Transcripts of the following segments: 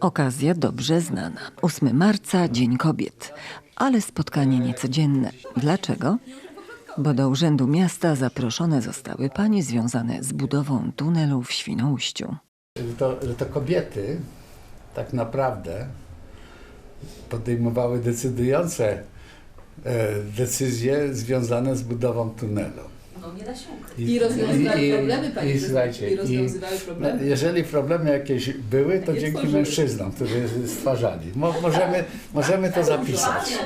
Okazja dobrze znana. 8 marca, Dzień Kobiet. Ale spotkanie niecodzienne. Dlaczego? Bo do Urzędu Miasta zaproszone zostały panie związane z budową tunelu w Świnoujściu. Że to, że to kobiety tak naprawdę podejmowały decydujące e, decyzje związane z budową tunelu. No nie da się ukryć. I rozwiązywały i- problemy, pani i, prezydencie, słuchajcie, i rozwiązywały no, problemy. Jeżeli problemy jakieś były, to dzięki tworzyły. mężczyznom, którzy stwarzali. Mo, możemy, możemy to zapisać.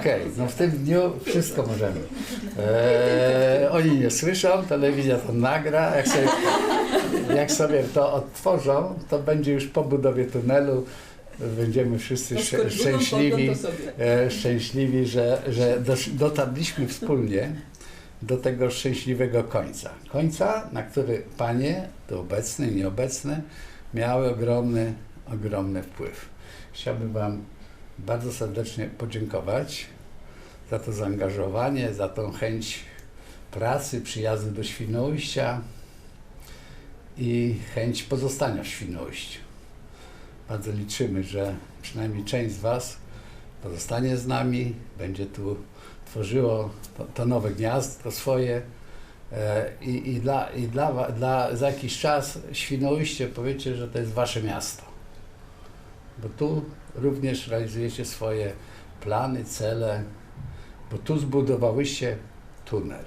Okej, no w tym dniu wszystko możemy. E, oni nie słyszą, telewizja to nagra. Jak sobie, jak sobie to odtworzą, to będzie już po budowie tunelu. Będziemy wszyscy No, szczę- szczęśliwi, e, szczęśliwi, że, że dotarliśmy wspólnie do tego szczęśliwego końca. Końca, na który panie, tu obecne i nieobecne, miały ogromny, ogromny wpływ. Chciałbym Wam bardzo serdecznie podziękować za to zaangażowanie, za tą chęć pracy, przyjazdu do Świnoujścia i chęć pozostania w Świnoujściu. Bardzo liczymy, że przynajmniej część z Was pozostanie z nami, będzie tu tworzyło to, to nowe gniazdo swoje e, i, i, dla, i dla, dla, za jakiś czas Świnoujście powiecie, że to jest Wasze miasto. Bo tu również realizujecie swoje plany, cele, bo tu zbudowałyście tunel,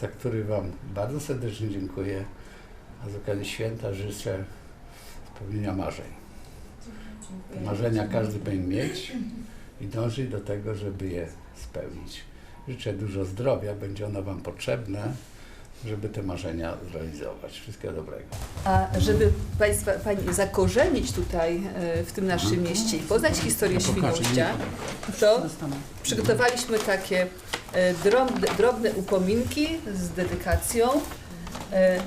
za który Wam bardzo serdecznie dziękuję, a z okazji święta życzę spełnienia marzeń. Marzenia każdy powinien mieć i dążyć do tego, żeby je spełnić. Życzę dużo zdrowia, będzie ono Wam potrzebne, żeby te marzenia zrealizować. Wszystkiego dobrego. A żeby państwa, Pani zakorzenić tutaj e, w tym naszym mieście i poznać historię Świnoujścia, to przygotowaliśmy takie e, drobne, drobne upominki z dedykacją, e,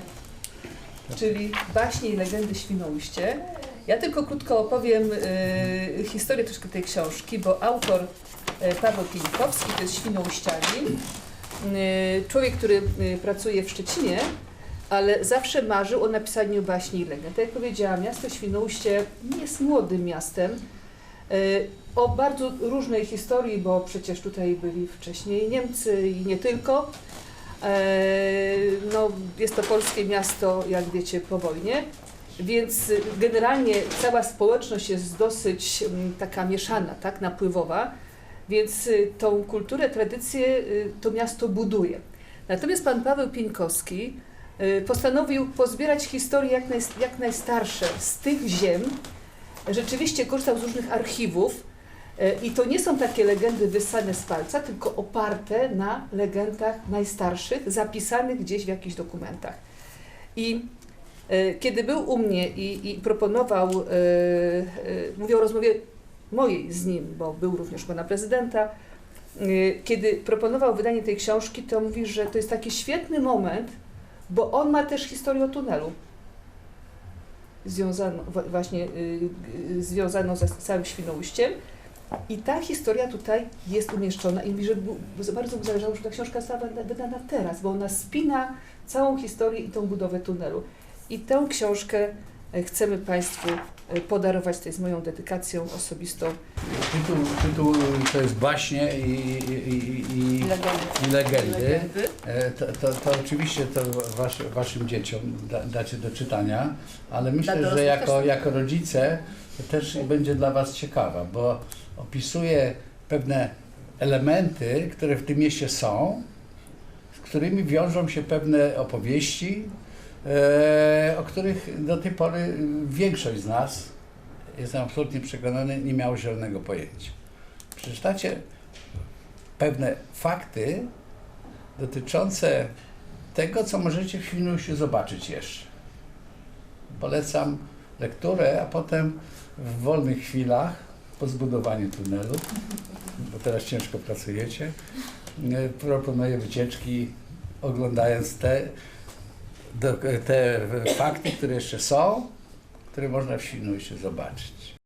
czyli baśnie i legendy Świnoujście. Ja tylko krótko opowiem e, historię troszkę tej książki, bo autor Paweł Pieńkowski to jest Świnoujścianin, e, człowiek, który e, pracuje w Szczecinie, ale zawsze marzył o napisaniu baśni i legend. Tak jak powiedziałam, miasto Świnoujście nie jest młodym miastem. E, O bardzo różnej historii, bo przecież tutaj byli wcześniej Niemcy i nie tylko. E, No, jest to polskie miasto, jak wiecie, po wojnie. Więc generalnie cała społeczność jest dosyć mm, taka mieszana, tak, napływowa. Więc y, tą kulturę, tradycję y, to miasto buduje. Natomiast pan Paweł Pieńkowski y, postanowił pozbierać historie jak, naj, jak najstarsze z tych ziem. Rzeczywiście korzystał z różnych archiwów i to nie są takie legendy wyssane z palca, tylko oparte na legendach najstarszych, zapisanych gdzieś w jakichś dokumentach. I kiedy był u mnie i, i proponował, y, y, mówił o rozmowie mojej z nim, bo był również pana prezydenta, y, kiedy proponował wydanie tej książki, to mówi, że to jest taki świetny moment, bo on ma też historię o tunelu. Związaną, właśnie y, y, związaną ze całym Świnoujściem. I ta historia tutaj jest umieszczona i mówi, że bardzo mu zależało, żeby ta książka została wyda- wydana teraz, bo ona spina całą historię i tą budowę tunelu. I tę książkę chcemy Państwu e, podarować, to jest moją dedykacją osobistą. Tytuł, tytuł to jest baśnie i, i, i, i, Legendy. i legendy. Legendy. E, To, to, to oczywiście to wasz, waszym dzieciom da, dacie do czytania, ale myślę, że jako, też. jako rodzice to też będzie dla was ciekawa, bo opisuje pewne elementy, które w tym mieście są, z którymi wiążą się pewne opowieści, o których do tej pory większość z nas, jestem absolutnie przekonany, nie miało zielonego pojęcia. Przeczytacie pewne fakty, dotyczące tego, co możecie w Świnoujściu zobaczyć jeszcze. Polecam lekturę, a potem w wolnych chwilach, po zbudowaniu tunelu, bo teraz ciężko pracujecie, e, proponuję wycieczki, oglądając te, te fakty, które jeszcze są, które można w Świnoujściu zobaczyć.